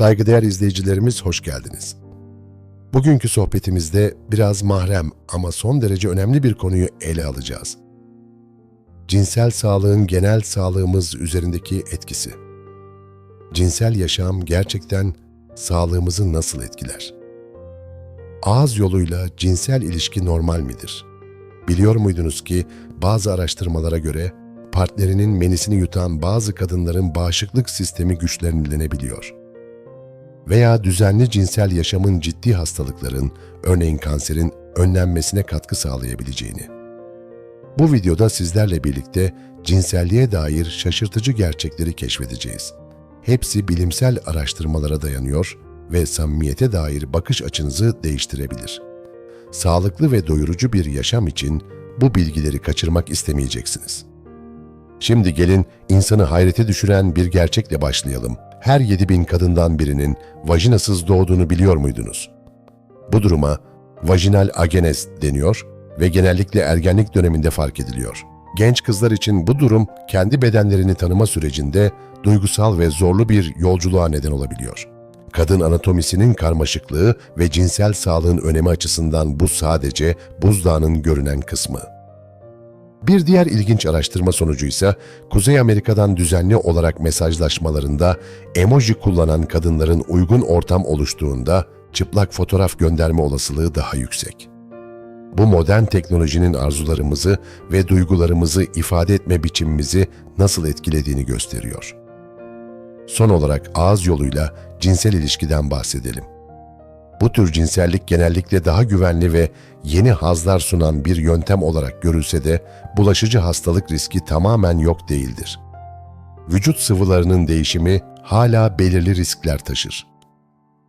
Saygıdeğer izleyicilerimiz hoş geldiniz. Bugünkü sohbetimizde biraz mahrem ama son derece önemli bir konuyu ele alacağız. Cinsel sağlığın genel sağlığımız üzerindeki etkisi. Cinsel yaşam gerçekten sağlığımızı nasıl etkiler? Ağız yoluyla cinsel ilişki normal midir? Biliyor muydunuz ki bazı araştırmalara göre partnerinin menisini yutan bazı kadınların bağışıklık sistemi güçlenilenebiliyor. Veya düzenli cinsel yaşamın ciddi hastalıkların, örneğin kanserin önlenmesine katkı sağlayabileceğini. Bu videoda sizlerle birlikte cinselliğe dair şaşırtıcı gerçekleri keşfedeceğiz. Hepsi bilimsel araştırmalara dayanıyor ve samimiyete dair bakış açınızı değiştirebilir. Sağlıklı ve doyurucu bir yaşam için bu bilgileri kaçırmak istemeyeceksiniz. Şimdi gelin insanı hayrete düşüren bir gerçekle başlayalım. Her 7000 kadından birinin vajinasız doğduğunu biliyor muydunuz? Bu duruma vajinal agenes deniyor ve genellikle ergenlik döneminde fark ediliyor. Genç kızlar için bu durum kendi bedenlerini tanıma sürecinde duygusal ve zorlu bir yolculuğa neden olabiliyor. Kadın anatomisinin karmaşıklığı ve cinsel sağlığın önemi açısından bu sadece buzdağının görünen kısmı. Bir diğer ilginç araştırma sonucu ise Kuzey Amerika'dan düzenli olarak mesajlaşmalarında emoji kullanan kadınların uygun ortam oluştuğunda çıplak fotoğraf gönderme olasılığı daha yüksek. Bu modern teknolojinin arzularımızı ve duygularımızı ifade etme biçimimizi nasıl etkilediğini gösteriyor. Son olarak ağız yoluyla cinsel ilişkiden bahsedelim. Bu tür cinsellik genellikle daha güvenli ve yeni hazlar sunan bir yöntem olarak görülse de bulaşıcı hastalık riski tamamen yok değildir. Vücut sıvılarının değişimi hala belirli riskler taşır.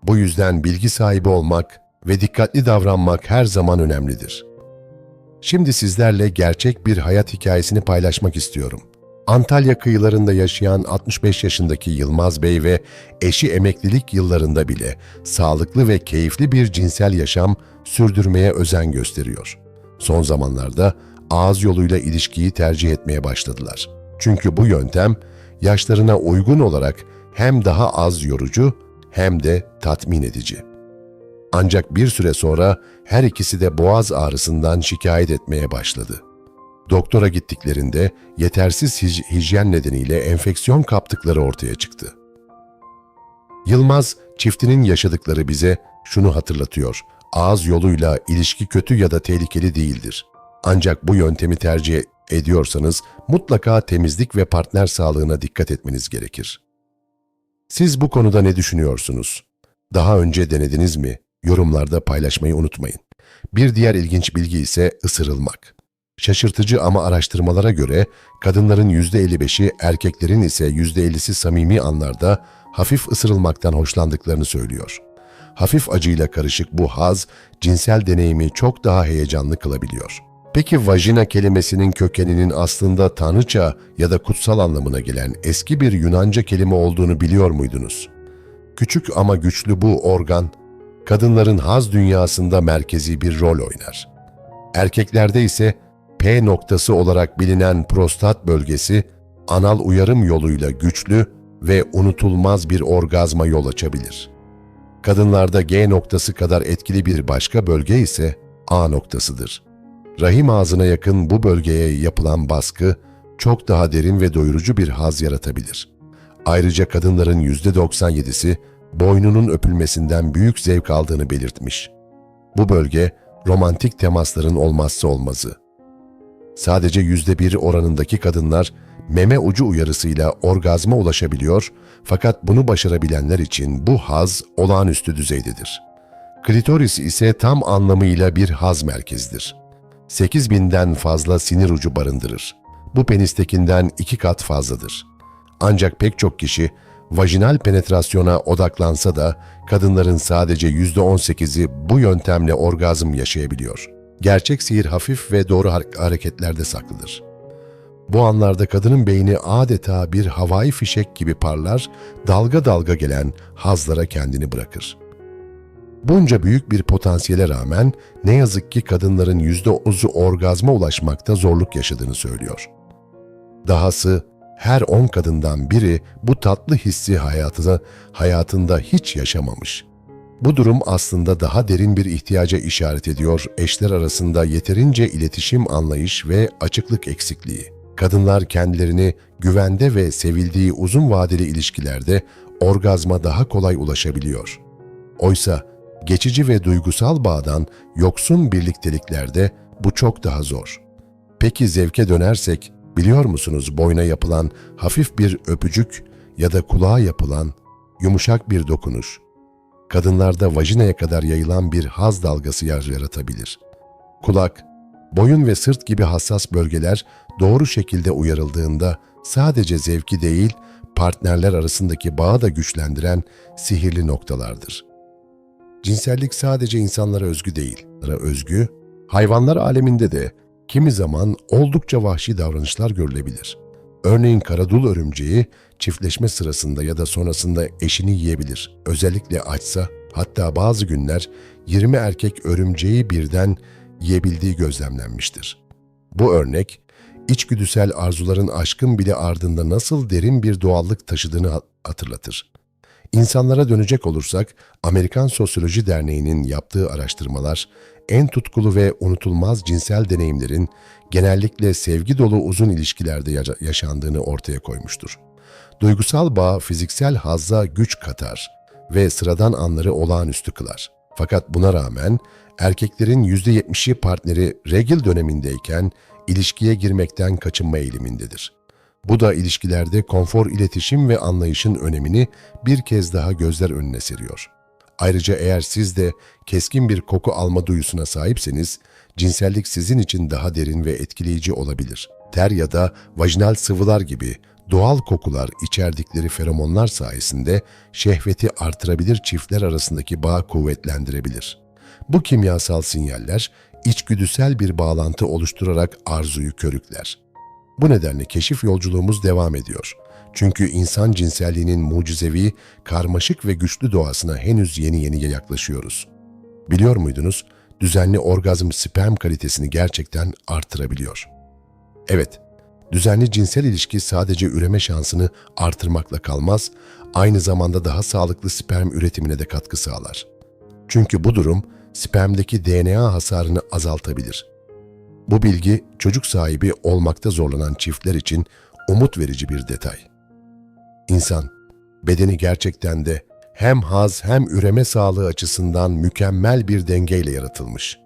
Bu yüzden bilgi sahibi olmak ve dikkatli davranmak her zaman önemlidir. Şimdi sizlerle gerçek bir hayat hikayesini paylaşmak istiyorum. Antalya kıyılarında yaşayan 65 yaşındaki Yılmaz Bey ve eşi emeklilik yıllarında bile sağlıklı ve keyifli bir cinsel yaşam sürdürmeye özen gösteriyor. Son zamanlarda ağız yoluyla ilişkiyi tercih etmeye başladılar. Çünkü bu yöntem yaşlarına uygun olarak hem daha az yorucu hem de tatmin edici. Ancak bir süre sonra her ikisi de boğaz ağrısından şikayet etmeye başladı. Doktora gittiklerinde yetersiz hij- hijyen nedeniyle enfeksiyon kaptıkları ortaya çıktı. Yılmaz, çiftinin yaşadıkları bize şunu hatırlatıyor. Ağız yoluyla ilişki kötü ya da tehlikeli değildir. Ancak bu yöntemi tercih ediyorsanız mutlaka temizlik ve partner sağlığına dikkat etmeniz gerekir. Siz bu konuda ne düşünüyorsunuz? Daha önce denediniz mi? Yorumlarda paylaşmayı unutmayın. Bir diğer ilginç bilgi ise ısırılmak. Şaşırtıcı ama araştırmalara göre kadınların %55'i erkeklerin ise %50'si samimi anlarda hafif ısırılmaktan hoşlandıklarını söylüyor. Hafif acıyla karışık bu haz cinsel deneyimi çok daha heyecanlı kılabiliyor. Peki vajina kelimesinin kökeninin aslında tanrıça ya da kutsal anlamına gelen eski bir Yunanca kelime olduğunu biliyor muydunuz? Küçük ama güçlü bu organ, kadınların haz dünyasında merkezi bir rol oynar. Erkeklerde ise P noktası olarak bilinen prostat bölgesi, anal uyarım yoluyla güçlü ve unutulmaz bir orgazma yol açabilir. Kadınlarda G noktası kadar etkili bir başka bölge ise A noktasıdır. Rahim ağzına yakın bu bölgeye yapılan baskı çok daha derin ve doyurucu bir haz yaratabilir. Ayrıca kadınların %97'si boynunun öpülmesinden büyük zevk aldığını belirtmiş. Bu bölge romantik temasların olmazsa olmazı. Sadece %1 oranındaki kadınlar meme ucu uyarısıyla orgazma ulaşabiliyor fakat bunu başarabilenler için bu haz olağanüstü düzeydedir. Klitoris ise tam anlamıyla bir haz merkezidir. 8000'den fazla sinir ucu barındırır. Bu penistekinden iki kat fazladır. Ancak pek çok kişi vajinal penetrasyona odaklansa da kadınların sadece %18'i bu yöntemle orgazm yaşayabiliyor. Gerçek sihir hafif ve doğru har- hareketlerde saklıdır. Bu anlarda kadının beyni adeta bir havai fişek gibi parlar, dalga dalga gelen hazlara kendini bırakır. Bunca büyük bir potansiyele rağmen ne yazık ki kadınların %10'u orgazma ulaşmakta zorluk yaşadığını söylüyor. Dahası her 10 kadından biri bu tatlı hissi hayatına, hayatında hiç yaşamamış. Bu durum aslında daha derin bir ihtiyaca işaret ediyor eşler arasında yeterince iletişim anlayış ve açıklık eksikliği. Kadınlar kendilerini güvende ve sevildiği uzun vadeli ilişkilerde orgazma daha kolay ulaşabiliyor. Oysa geçici ve duygusal bağdan yoksun birlikteliklerde bu çok daha zor. Peki zevke dönersek, biliyor musunuz boyna yapılan hafif bir öpücük ya da kulağa yapılan yumuşak bir dokunuş, kadınlarda vajinaya kadar yayılan bir haz dalgası yaratabilir. Kulak, boyun ve sırt gibi hassas bölgeler doğru şekilde uyarıldığında sadece zevki değil, partnerler arasındaki bağı da güçlendiren sihirli noktalardır. Cinsellik sadece insanlara özgü değil, özgü, hayvanlar aleminde de kimi zaman oldukça vahşi davranışlar görülebilir. Örneğin karadul örümceği çiftleşme sırasında ya da sonrasında eşini yiyebilir. Özellikle açsa, hatta bazı günler 20 erkek örümceği birden yiyebildiği gözlemlenmiştir. Bu örnek, içgüdüsel arzuların aşkın bile ardında nasıl derin bir doğallık taşıdığını hatırlatır. İnsanlara dönecek olursak, Amerikan Sosyoloji Derneği'nin yaptığı araştırmalar, en tutkulu ve unutulmaz cinsel deneyimlerin genellikle sevgi dolu uzun ilişkilerde yaşandığını ortaya koymuştur. Duygusal bağ fiziksel hazza güç katar ve sıradan anları olağanüstü kılar. Fakat buna rağmen erkeklerin %70'i partneri regil dönemindeyken ilişkiye girmekten kaçınma eğilimindedir. Bu da ilişkilerde konfor iletişim ve anlayışın önemini bir kez daha gözler önüne seriyor. Ayrıca eğer siz de keskin bir koku alma duyusuna sahipseniz, cinsellik sizin için daha derin ve etkileyici olabilir. Ter ya da vajinal sıvılar gibi doğal kokular içerdikleri feromonlar sayesinde şehveti artırabilir çiftler arasındaki bağ kuvvetlendirebilir. Bu kimyasal sinyaller içgüdüsel bir bağlantı oluşturarak arzuyu körükler. Bu nedenle keşif yolculuğumuz devam ediyor. Çünkü insan cinselliğinin mucizevi, karmaşık ve güçlü doğasına henüz yeni yeni yaklaşıyoruz. Biliyor muydunuz? Düzenli orgazm sperm kalitesini gerçekten artırabiliyor. Evet, düzenli cinsel ilişki sadece üreme şansını artırmakla kalmaz, aynı zamanda daha sağlıklı sperm üretimine de katkı sağlar. Çünkü bu durum spermdeki DNA hasarını azaltabilir. Bu bilgi çocuk sahibi olmakta zorlanan çiftler için umut verici bir detay. İnsan, bedeni gerçekten de hem haz hem üreme sağlığı açısından mükemmel bir dengeyle yaratılmış.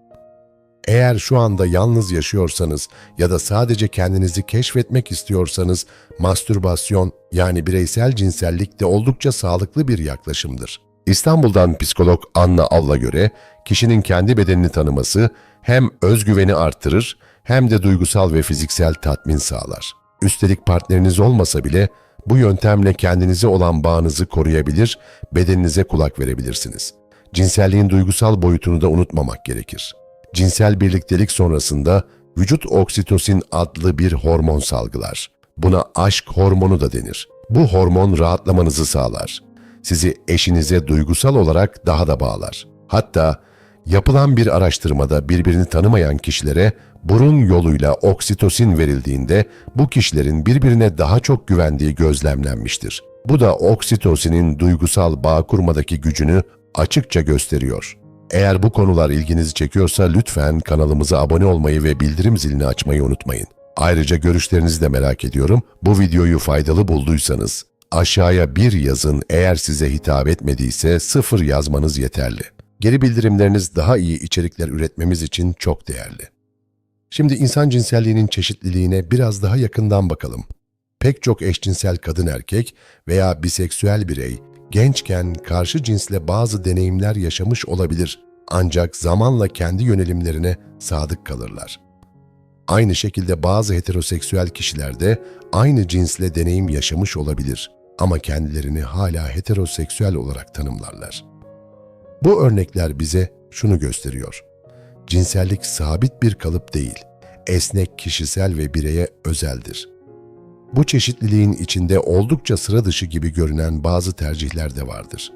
Eğer şu anda yalnız yaşıyorsanız ya da sadece kendinizi keşfetmek istiyorsanız mastürbasyon yani bireysel cinsellik de oldukça sağlıklı bir yaklaşımdır. İstanbul'dan psikolog Anna Avla göre kişinin kendi bedenini tanıması hem özgüveni arttırır hem de duygusal ve fiziksel tatmin sağlar. Üstelik partneriniz olmasa bile bu yöntemle kendinize olan bağınızı koruyabilir, bedeninize kulak verebilirsiniz. Cinselliğin duygusal boyutunu da unutmamak gerekir. Cinsel birliktelik sonrasında vücut oksitosin adlı bir hormon salgılar. Buna aşk hormonu da denir. Bu hormon rahatlamanızı sağlar. Sizi eşinize duygusal olarak daha da bağlar. Hatta yapılan bir araştırmada birbirini tanımayan kişilere burun yoluyla oksitosin verildiğinde bu kişilerin birbirine daha çok güvendiği gözlemlenmiştir. Bu da oksitosinin duygusal bağ kurmadaki gücünü açıkça gösteriyor. Eğer bu konular ilginizi çekiyorsa lütfen kanalımıza abone olmayı ve bildirim zilini açmayı unutmayın. Ayrıca görüşlerinizi de merak ediyorum. Bu videoyu faydalı bulduysanız aşağıya bir yazın eğer size hitap etmediyse sıfır yazmanız yeterli. Geri bildirimleriniz daha iyi içerikler üretmemiz için çok değerli. Şimdi insan cinselliğinin çeşitliliğine biraz daha yakından bakalım. Pek çok eşcinsel kadın erkek veya biseksüel birey gençken karşı cinsle bazı deneyimler yaşamış olabilir ancak zamanla kendi yönelimlerine sadık kalırlar. Aynı şekilde bazı heteroseksüel kişiler de aynı cinsle deneyim yaşamış olabilir ama kendilerini hala heteroseksüel olarak tanımlarlar. Bu örnekler bize şunu gösteriyor. Cinsellik sabit bir kalıp değil, esnek, kişisel ve bireye özeldir. Bu çeşitliliğin içinde oldukça sıra dışı gibi görünen bazı tercihler de vardır.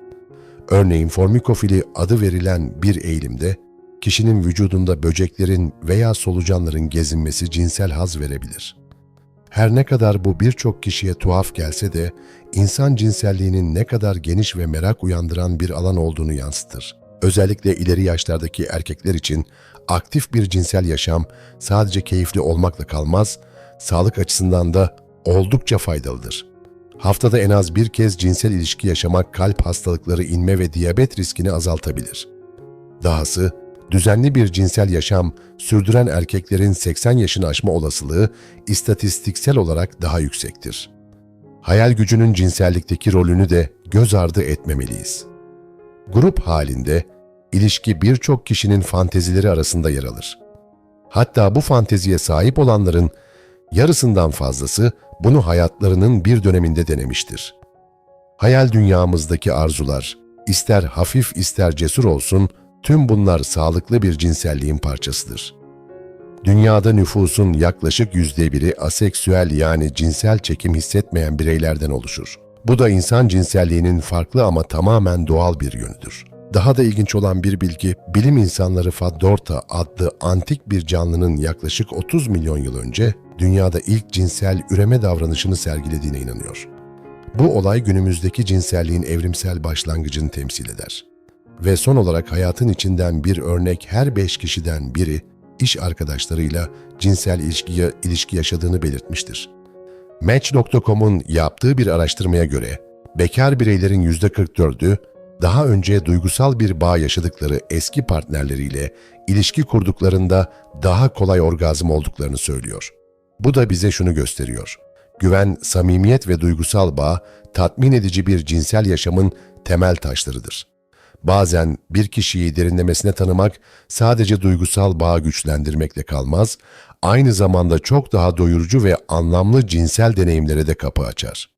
Örneğin formikofili adı verilen bir eğilimde kişinin vücudunda böceklerin veya solucanların gezinmesi cinsel haz verebilir. Her ne kadar bu birçok kişiye tuhaf gelse de insan cinselliğinin ne kadar geniş ve merak uyandıran bir alan olduğunu yansıtır. Özellikle ileri yaşlardaki erkekler için aktif bir cinsel yaşam sadece keyifli olmakla kalmaz, sağlık açısından da oldukça faydalıdır. Haftada en az bir kez cinsel ilişki yaşamak kalp hastalıkları, inme ve diyabet riskini azaltabilir. Dahası düzenli bir cinsel yaşam sürdüren erkeklerin 80 yaşını aşma olasılığı istatistiksel olarak daha yüksektir. Hayal gücünün cinsellikteki rolünü de göz ardı etmemeliyiz. Grup halinde ilişki birçok kişinin fantezileri arasında yer alır. Hatta bu fanteziye sahip olanların yarısından fazlası bunu hayatlarının bir döneminde denemiştir. Hayal dünyamızdaki arzular, ister hafif ister cesur olsun, tüm bunlar sağlıklı bir cinselliğin parçasıdır. Dünyada nüfusun yaklaşık yüzde biri aseksüel yani cinsel çekim hissetmeyen bireylerden oluşur. Bu da insan cinselliğinin farklı ama tamamen doğal bir yönüdür. Daha da ilginç olan bir bilgi, bilim insanları Faddorta adlı antik bir canlının yaklaşık 30 milyon yıl önce dünyada ilk cinsel üreme davranışını sergilediğine inanıyor. Bu olay günümüzdeki cinselliğin evrimsel başlangıcını temsil eder. Ve son olarak hayatın içinden bir örnek her beş kişiden biri iş arkadaşlarıyla cinsel ilişki, ilişki yaşadığını belirtmiştir. Match.com'un yaptığı bir araştırmaya göre bekar bireylerin %44'ü daha önce duygusal bir bağ yaşadıkları eski partnerleriyle ilişki kurduklarında daha kolay orgazm olduklarını söylüyor. Bu da bize şunu gösteriyor. Güven, samimiyet ve duygusal bağ tatmin edici bir cinsel yaşamın temel taşlarıdır. Bazen bir kişiyi derinlemesine tanımak sadece duygusal bağı güçlendirmekle kalmaz, aynı zamanda çok daha doyurucu ve anlamlı cinsel deneyimlere de kapı açar.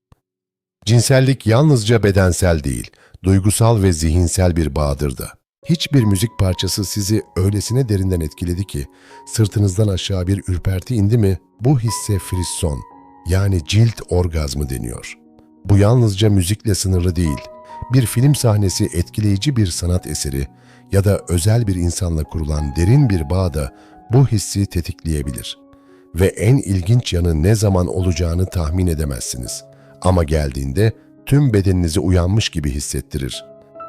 Cinsellik yalnızca bedensel değil, duygusal ve zihinsel bir bağdır da. Hiçbir müzik parçası sizi öylesine derinden etkiledi ki, sırtınızdan aşağı bir ürperti indi mi, bu hisse frisson, yani cilt orgazmı deniyor. Bu yalnızca müzikle sınırlı değil, bir film sahnesi etkileyici bir sanat eseri ya da özel bir insanla kurulan derin bir bağ da bu hissi tetikleyebilir. Ve en ilginç yanı ne zaman olacağını tahmin edemezsiniz. Ama geldiğinde tüm bedeninizi uyanmış gibi hissettirir.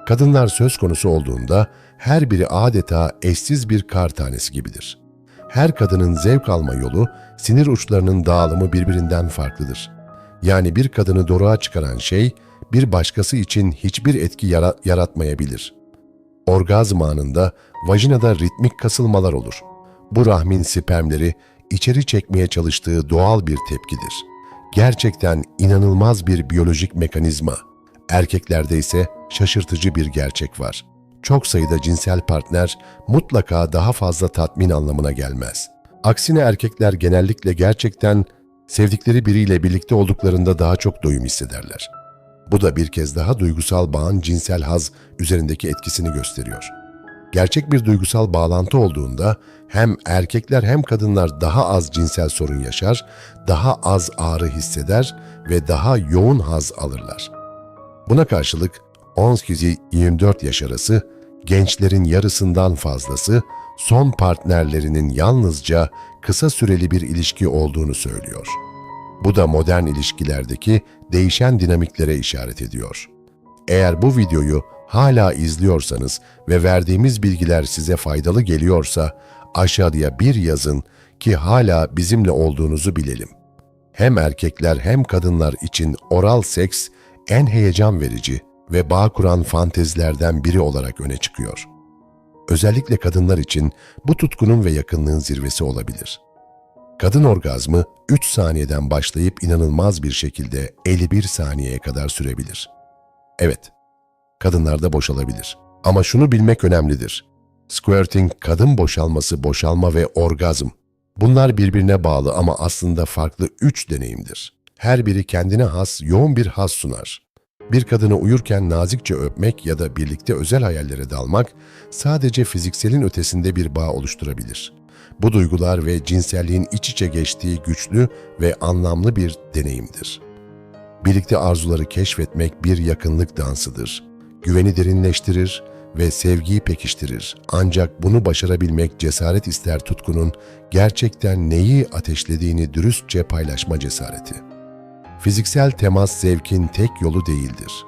Kadınlar söz konusu olduğunda her biri adeta eşsiz bir kar tanesi gibidir. Her kadının zevk alma yolu, sinir uçlarının dağılımı birbirinden farklıdır. Yani bir kadını doruğa çıkaran şey, bir başkası için hiçbir etki yara- yaratmayabilir. Orgazm anında vajinada ritmik kasılmalar olur. Bu rahmin spermleri içeri çekmeye çalıştığı doğal bir tepkidir. Gerçekten inanılmaz bir biyolojik mekanizma. Erkeklerde ise şaşırtıcı bir gerçek var. Çok sayıda cinsel partner mutlaka daha fazla tatmin anlamına gelmez. Aksine erkekler genellikle gerçekten sevdikleri biriyle birlikte olduklarında daha çok doyum hissederler. Bu da bir kez daha duygusal bağın cinsel haz üzerindeki etkisini gösteriyor. Gerçek bir duygusal bağlantı olduğunda hem erkekler hem kadınlar daha az cinsel sorun yaşar, daha az ağrı hisseder ve daha yoğun haz alırlar. Buna karşılık 18-24 yaş arası gençlerin yarısından fazlası son partnerlerinin yalnızca kısa süreli bir ilişki olduğunu söylüyor. Bu da modern ilişkilerdeki değişen dinamiklere işaret ediyor. Eğer bu videoyu hala izliyorsanız ve verdiğimiz bilgiler size faydalı geliyorsa aşağıya bir yazın ki hala bizimle olduğunuzu bilelim. Hem erkekler hem kadınlar için oral seks en heyecan verici ve bağ kuran fantezilerden biri olarak öne çıkıyor. Özellikle kadınlar için bu tutkunun ve yakınlığın zirvesi olabilir. Kadın orgazmı 3 saniyeden başlayıp inanılmaz bir şekilde 51 saniyeye kadar sürebilir. Evet, kadınlarda boşalabilir. Ama şunu bilmek önemlidir. Squirting, kadın boşalması, boşalma ve orgazm. Bunlar birbirine bağlı ama aslında farklı üç deneyimdir. Her biri kendine has, yoğun bir has sunar. Bir kadını uyurken nazikçe öpmek ya da birlikte özel hayallere dalmak sadece fizikselin ötesinde bir bağ oluşturabilir. Bu duygular ve cinselliğin iç içe geçtiği güçlü ve anlamlı bir deneyimdir. Birlikte arzuları keşfetmek bir yakınlık dansıdır. Güveni derinleştirir ve sevgiyi pekiştirir. Ancak bunu başarabilmek cesaret ister tutkunun gerçekten neyi ateşlediğini dürüstçe paylaşma cesareti. Fiziksel temas zevkin tek yolu değildir.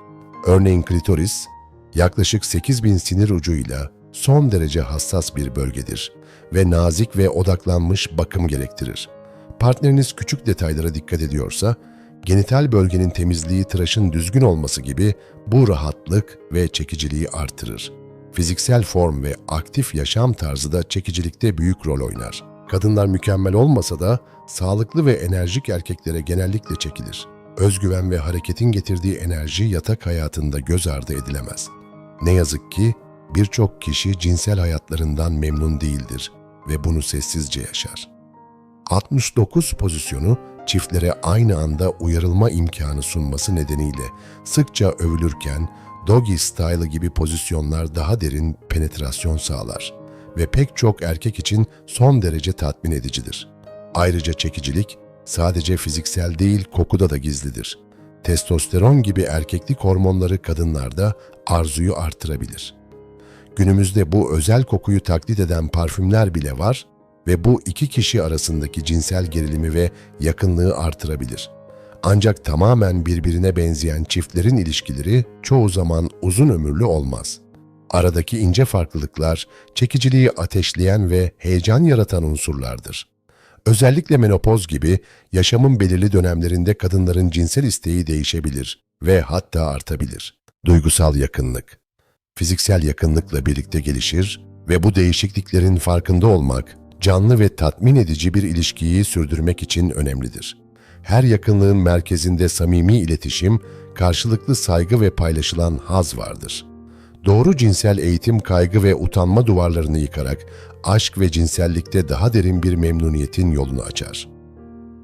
Örneğin klitoris, yaklaşık 8000 sinir ucuyla son derece hassas bir bölgedir ve nazik ve odaklanmış bakım gerektirir. Partneriniz küçük detaylara dikkat ediyorsa, genital bölgenin temizliği tıraşın düzgün olması gibi bu rahatlık ve çekiciliği artırır. Fiziksel form ve aktif yaşam tarzı da çekicilikte büyük rol oynar. Kadınlar mükemmel olmasa da sağlıklı ve enerjik erkeklere genellikle çekilir. Özgüven ve hareketin getirdiği enerji yatak hayatında göz ardı edilemez. Ne yazık ki birçok kişi cinsel hayatlarından memnun değildir ve bunu sessizce yaşar. 69 pozisyonu çiftlere aynı anda uyarılma imkanı sunması nedeniyle sıkça övülürken doggy style gibi pozisyonlar daha derin penetrasyon sağlar ve pek çok erkek için son derece tatmin edicidir. Ayrıca çekicilik sadece fiziksel değil kokuda da gizlidir. Testosteron gibi erkeklik hormonları kadınlarda arzuyu artırabilir. Günümüzde bu özel kokuyu taklit eden parfümler bile var ve bu iki kişi arasındaki cinsel gerilimi ve yakınlığı artırabilir. Ancak tamamen birbirine benzeyen çiftlerin ilişkileri çoğu zaman uzun ömürlü olmaz. Aradaki ince farklılıklar çekiciliği ateşleyen ve heyecan yaratan unsurlardır. Özellikle menopoz gibi yaşamın belirli dönemlerinde kadınların cinsel isteği değişebilir ve hatta artabilir. Duygusal yakınlık Fiziksel yakınlıkla birlikte gelişir ve bu değişikliklerin farkında olmak, canlı ve tatmin edici bir ilişkiyi sürdürmek için önemlidir. Her yakınlığın merkezinde samimi iletişim, karşılıklı saygı ve paylaşılan haz vardır. Doğru cinsel eğitim kaygı ve utanma duvarlarını yıkarak aşk ve cinsellikte daha derin bir memnuniyetin yolunu açar.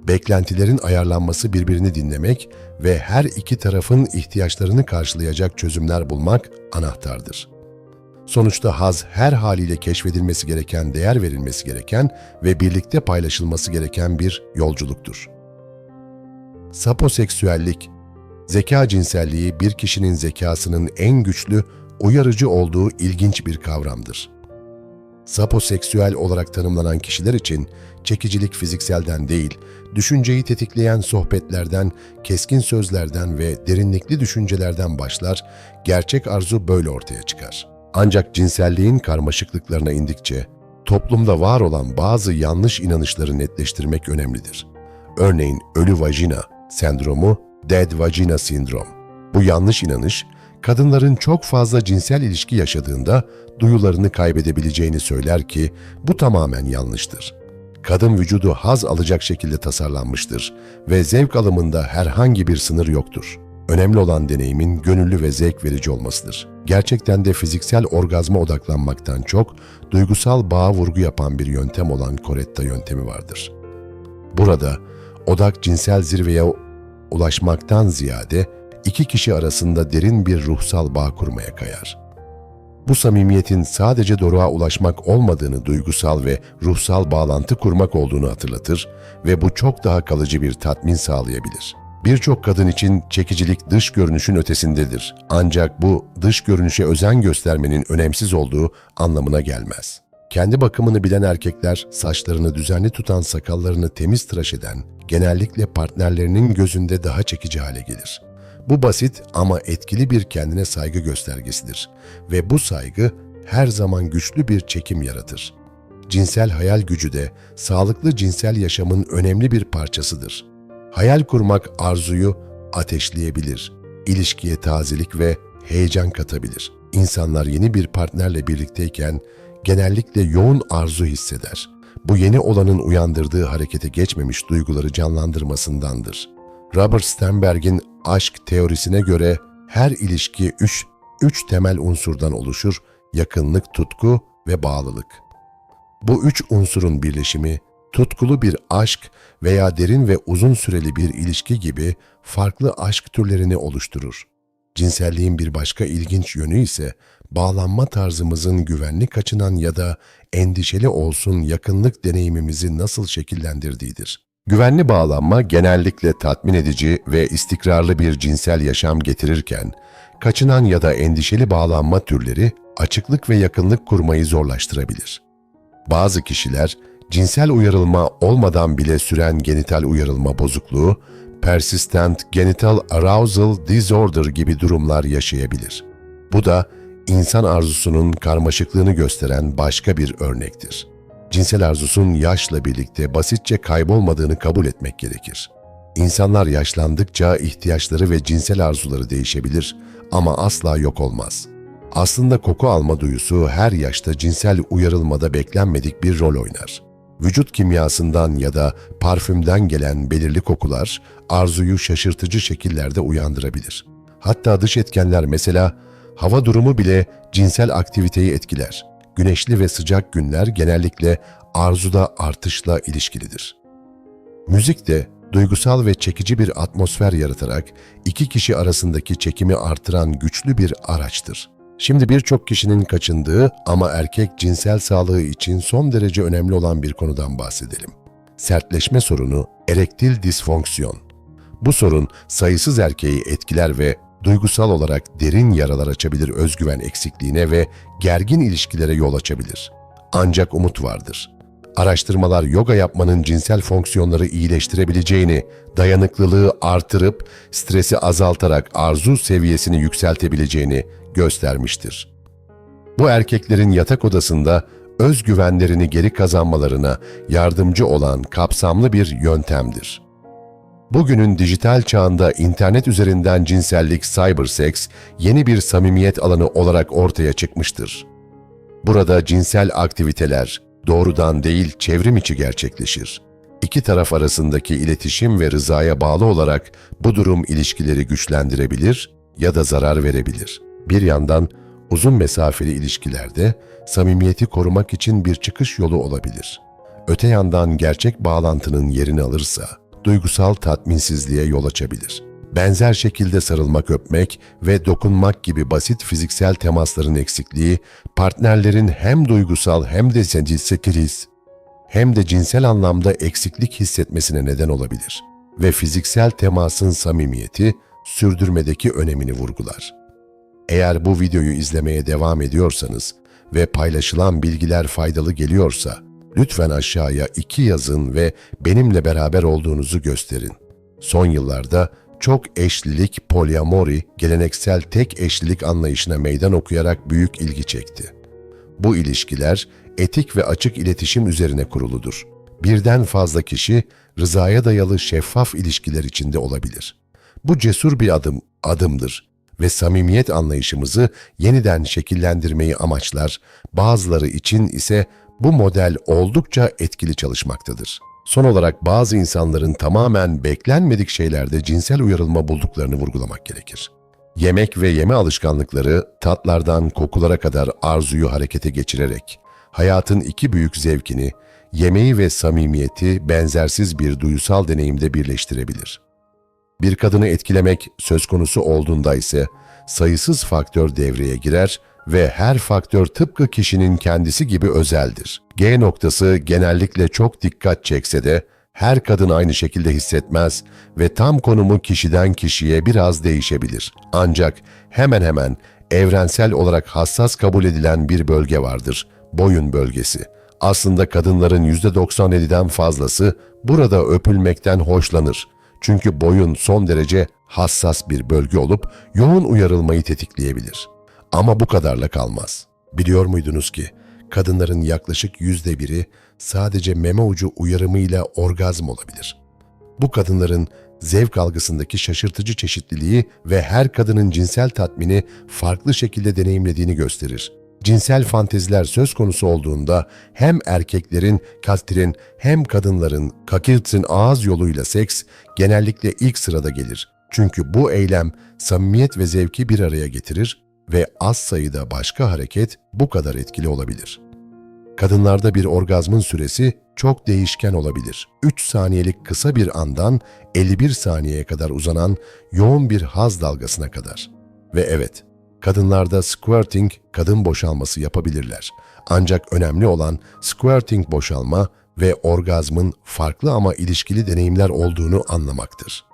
Beklentilerin ayarlanması birbirini dinlemek ve her iki tarafın ihtiyaçlarını karşılayacak çözümler bulmak anahtardır. Sonuçta haz her haliyle keşfedilmesi gereken, değer verilmesi gereken ve birlikte paylaşılması gereken bir yolculuktur. Saposeksüellik, zeka cinselliği bir kişinin zekasının en güçlü, uyarıcı olduğu ilginç bir kavramdır. Saposeksüel olarak tanımlanan kişiler için çekicilik fizikselden değil, düşünceyi tetikleyen sohbetlerden, keskin sözlerden ve derinlikli düşüncelerden başlar, gerçek arzu böyle ortaya çıkar. Ancak cinselliğin karmaşıklıklarına indikçe, toplumda var olan bazı yanlış inanışları netleştirmek önemlidir. Örneğin ölü vajina sendromu, dead vagina sindrom. Bu yanlış inanış, kadınların çok fazla cinsel ilişki yaşadığında duyularını kaybedebileceğini söyler ki bu tamamen yanlıştır. Kadın vücudu haz alacak şekilde tasarlanmıştır ve zevk alımında herhangi bir sınır yoktur. Önemli olan deneyimin gönüllü ve zevk verici olmasıdır. Gerçekten de fiziksel orgazma odaklanmaktan çok duygusal bağa vurgu yapan bir yöntem olan Coretta yöntemi vardır. Burada odak cinsel zirveye ulaşmaktan ziyade iki kişi arasında derin bir ruhsal bağ kurmaya kayar. Bu samimiyetin sadece doruğa ulaşmak olmadığını duygusal ve ruhsal bağlantı kurmak olduğunu hatırlatır ve bu çok daha kalıcı bir tatmin sağlayabilir. Birçok kadın için çekicilik dış görünüşün ötesindedir. Ancak bu dış görünüşe özen göstermenin önemsiz olduğu anlamına gelmez. Kendi bakımını bilen erkekler saçlarını düzenli tutan sakallarını temiz tıraş eden genellikle partnerlerinin gözünde daha çekici hale gelir. Bu basit ama etkili bir kendine saygı göstergesidir ve bu saygı her zaman güçlü bir çekim yaratır. Cinsel hayal gücü de sağlıklı cinsel yaşamın önemli bir parçasıdır. Hayal kurmak arzuyu ateşleyebilir, ilişkiye tazelik ve heyecan katabilir. İnsanlar yeni bir partnerle birlikteyken genellikle yoğun arzu hisseder. Bu yeni olanın uyandırdığı harekete geçmemiş duyguları canlandırmasındandır. Robert Sternberg'in aşk teorisine göre her ilişki üç, üç temel unsurdan oluşur, yakınlık, tutku ve bağlılık. Bu üç unsurun birleşimi, tutkulu bir aşk veya derin ve uzun süreli bir ilişki gibi farklı aşk türlerini oluşturur. Cinselliğin bir başka ilginç yönü ise bağlanma tarzımızın güvenli kaçınan ya da endişeli olsun yakınlık deneyimimizi nasıl şekillendirdiğidir. Güvenli bağlanma genellikle tatmin edici ve istikrarlı bir cinsel yaşam getirirken, kaçınan ya da endişeli bağlanma türleri açıklık ve yakınlık kurmayı zorlaştırabilir. Bazı kişiler cinsel uyarılma olmadan bile süren genital uyarılma bozukluğu, persistent genital arousal disorder gibi durumlar yaşayabilir. Bu da insan arzusunun karmaşıklığını gösteren başka bir örnektir. Cinsel arzusun yaşla birlikte basitçe kaybolmadığını kabul etmek gerekir. İnsanlar yaşlandıkça ihtiyaçları ve cinsel arzuları değişebilir ama asla yok olmaz. Aslında koku alma duyusu her yaşta cinsel uyarılmada beklenmedik bir rol oynar. Vücut kimyasından ya da parfümden gelen belirli kokular arzuyu şaşırtıcı şekillerde uyandırabilir. Hatta dış etkenler mesela hava durumu bile cinsel aktiviteyi etkiler. Güneşli ve sıcak günler genellikle arzuda artışla ilişkilidir. Müzik de duygusal ve çekici bir atmosfer yaratarak iki kişi arasındaki çekimi artıran güçlü bir araçtır. Şimdi birçok kişinin kaçındığı ama erkek cinsel sağlığı için son derece önemli olan bir konudan bahsedelim. Sertleşme sorunu, erektil disfonksiyon. Bu sorun sayısız erkeği etkiler ve duygusal olarak derin yaralar açabilir özgüven eksikliğine ve gergin ilişkilere yol açabilir. Ancak umut vardır. Araştırmalar yoga yapmanın cinsel fonksiyonları iyileştirebileceğini, dayanıklılığı artırıp stresi azaltarak arzu seviyesini yükseltebileceğini göstermiştir. Bu erkeklerin yatak odasında özgüvenlerini geri kazanmalarına yardımcı olan kapsamlı bir yöntemdir. Bugünün dijital çağında internet üzerinden cinsellik cybersex yeni bir samimiyet alanı olarak ortaya çıkmıştır. Burada cinsel aktiviteler doğrudan değil çevrim içi gerçekleşir. İki taraf arasındaki iletişim ve rızaya bağlı olarak bu durum ilişkileri güçlendirebilir ya da zarar verebilir. Bir yandan uzun mesafeli ilişkilerde samimiyeti korumak için bir çıkış yolu olabilir. Öte yandan gerçek bağlantının yerini alırsa duygusal tatminsizliğe yol açabilir. Benzer şekilde sarılmak, öpmek ve dokunmak gibi basit fiziksel temasların eksikliği, partnerlerin hem duygusal hem de cinsel hem de cinsel anlamda eksiklik hissetmesine neden olabilir ve fiziksel temasın samimiyeti sürdürmedeki önemini vurgular. Eğer bu videoyu izlemeye devam ediyorsanız ve paylaşılan bilgiler faydalı geliyorsa, lütfen aşağıya iki yazın ve benimle beraber olduğunuzu gösterin. Son yıllarda çok eşlilik polyamori, geleneksel tek eşlilik anlayışına meydan okuyarak büyük ilgi çekti. Bu ilişkiler etik ve açık iletişim üzerine kuruludur. Birden fazla kişi rızaya dayalı şeffaf ilişkiler içinde olabilir. Bu cesur bir adım, adımdır ve samimiyet anlayışımızı yeniden şekillendirmeyi amaçlar, bazıları için ise bu model oldukça etkili çalışmaktadır. Son olarak bazı insanların tamamen beklenmedik şeylerde cinsel uyarılma bulduklarını vurgulamak gerekir. Yemek ve yeme alışkanlıkları tatlardan kokulara kadar arzuyu harekete geçirerek hayatın iki büyük zevkini, yemeği ve samimiyeti benzersiz bir duysal deneyimde birleştirebilir. Bir kadını etkilemek söz konusu olduğunda ise sayısız faktör devreye girer ve her faktör tıpkı kişinin kendisi gibi özeldir. G noktası genellikle çok dikkat çekse de her kadın aynı şekilde hissetmez ve tam konumu kişiden kişiye biraz değişebilir. Ancak hemen hemen evrensel olarak hassas kabul edilen bir bölge vardır. Boyun bölgesi. Aslında kadınların %97'den fazlası burada öpülmekten hoşlanır. Çünkü boyun son derece hassas bir bölge olup yoğun uyarılmayı tetikleyebilir. Ama bu kadarla kalmaz. Biliyor muydunuz ki kadınların yaklaşık yüzde biri sadece meme ucu uyarımıyla orgazm olabilir. Bu kadınların zevk algısındaki şaşırtıcı çeşitliliği ve her kadının cinsel tatmini farklı şekilde deneyimlediğini gösterir. Cinsel fanteziler söz konusu olduğunda hem erkeklerin kastrin hem kadınların kakirtsin ağız yoluyla seks genellikle ilk sırada gelir. Çünkü bu eylem samimiyet ve zevki bir araya getirir ve az sayıda başka hareket bu kadar etkili olabilir. Kadınlarda bir orgazmın süresi çok değişken olabilir. 3 saniyelik kısa bir andan 51 saniyeye kadar uzanan yoğun bir haz dalgasına kadar. Ve evet, kadınlarda squirting, kadın boşalması yapabilirler. Ancak önemli olan squirting boşalma ve orgazmın farklı ama ilişkili deneyimler olduğunu anlamaktır.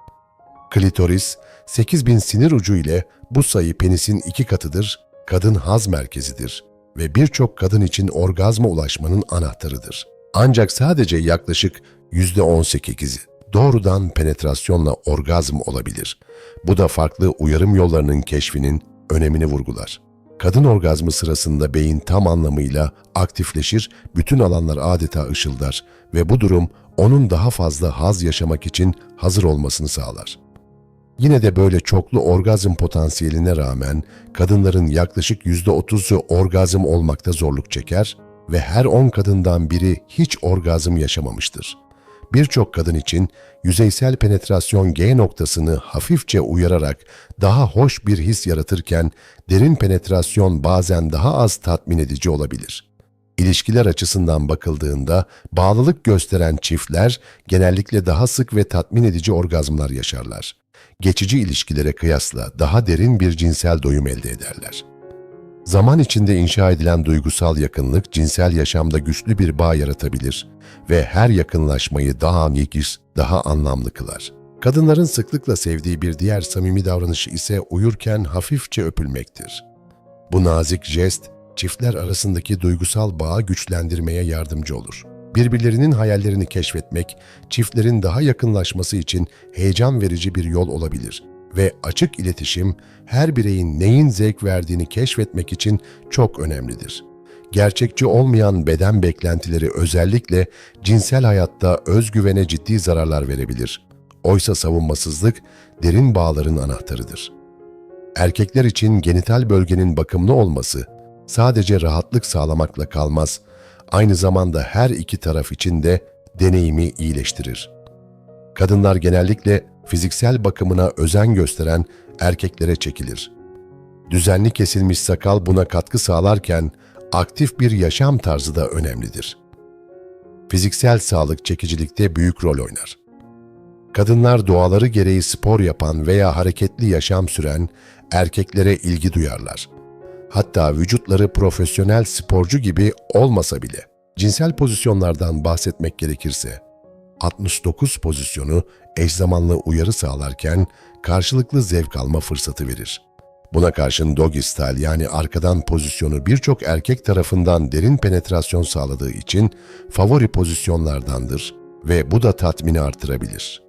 Klitoris, 8000 sinir ucu ile bu sayı penisin iki katıdır, kadın haz merkezidir ve birçok kadın için orgazma ulaşmanın anahtarıdır. Ancak sadece yaklaşık %18'i doğrudan penetrasyonla orgazm olabilir. Bu da farklı uyarım yollarının keşfinin önemini vurgular. Kadın orgazmı sırasında beyin tam anlamıyla aktifleşir, bütün alanlar adeta ışıldar ve bu durum onun daha fazla haz yaşamak için hazır olmasını sağlar. Yine de böyle çoklu orgazm potansiyeline rağmen kadınların yaklaşık %30'u orgazm olmakta zorluk çeker ve her 10 kadından biri hiç orgazm yaşamamıştır. Birçok kadın için yüzeysel penetrasyon G noktasını hafifçe uyararak daha hoş bir his yaratırken derin penetrasyon bazen daha az tatmin edici olabilir. İlişkiler açısından bakıldığında bağlılık gösteren çiftler genellikle daha sık ve tatmin edici orgazmlar yaşarlar. Geçici ilişkilere kıyasla daha derin bir cinsel doyum elde ederler. Zaman içinde inşa edilen duygusal yakınlık cinsel yaşamda güçlü bir bağ yaratabilir ve her yakınlaşmayı daha nefis, daha anlamlı kılar. Kadınların sıklıkla sevdiği bir diğer samimi davranışı ise uyurken hafifçe öpülmektir. Bu nazik jest, çiftler arasındaki duygusal bağı güçlendirmeye yardımcı olur. Birbirlerinin hayallerini keşfetmek, çiftlerin daha yakınlaşması için heyecan verici bir yol olabilir ve açık iletişim her bireyin neyin zevk verdiğini keşfetmek için çok önemlidir. Gerçekçi olmayan beden beklentileri özellikle cinsel hayatta özgüvene ciddi zararlar verebilir. Oysa savunmasızlık derin bağların anahtarıdır. Erkekler için genital bölgenin bakımlı olması sadece rahatlık sağlamakla kalmaz, aynı zamanda her iki taraf için de deneyimi iyileştirir. Kadınlar genellikle fiziksel bakımına özen gösteren erkeklere çekilir. Düzenli kesilmiş sakal buna katkı sağlarken aktif bir yaşam tarzı da önemlidir. Fiziksel sağlık çekicilikte büyük rol oynar. Kadınlar doğaları gereği spor yapan veya hareketli yaşam süren erkeklere ilgi duyarlar. Hatta vücutları profesyonel sporcu gibi olmasa bile. Cinsel pozisyonlardan bahsetmek gerekirse, 69 pozisyonu eş zamanlı uyarı sağlarken karşılıklı zevk alma fırsatı verir. Buna karşın doggy style yani arkadan pozisyonu birçok erkek tarafından derin penetrasyon sağladığı için favori pozisyonlardandır ve bu da tatmini artırabilir.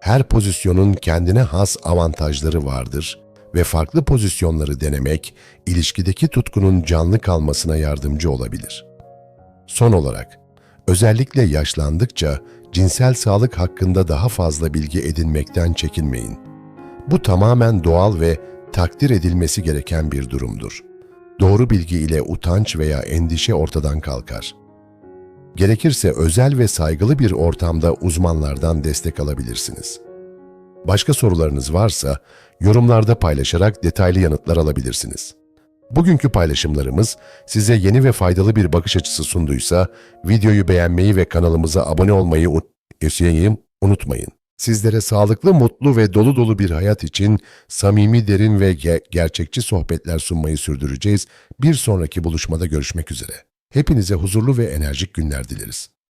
Her pozisyonun kendine has avantajları vardır ve farklı pozisyonları denemek ilişkideki tutkunun canlı kalmasına yardımcı olabilir. Son olarak, özellikle yaşlandıkça cinsel sağlık hakkında daha fazla bilgi edinmekten çekinmeyin. Bu tamamen doğal ve takdir edilmesi gereken bir durumdur. Doğru bilgi ile utanç veya endişe ortadan kalkar. Gerekirse özel ve saygılı bir ortamda uzmanlardan destek alabilirsiniz. Başka sorularınız varsa yorumlarda paylaşarak detaylı yanıtlar alabilirsiniz. Bugünkü paylaşımlarımız size yeni ve faydalı bir bakış açısı sunduysa videoyu beğenmeyi ve kanalımıza abone olmayı un- unutmayın. Sizlere sağlıklı, mutlu ve dolu dolu bir hayat için samimi, derin ve ge- gerçekçi sohbetler sunmayı sürdüreceğiz. Bir sonraki buluşmada görüşmek üzere. Hepinize huzurlu ve enerjik günler dileriz.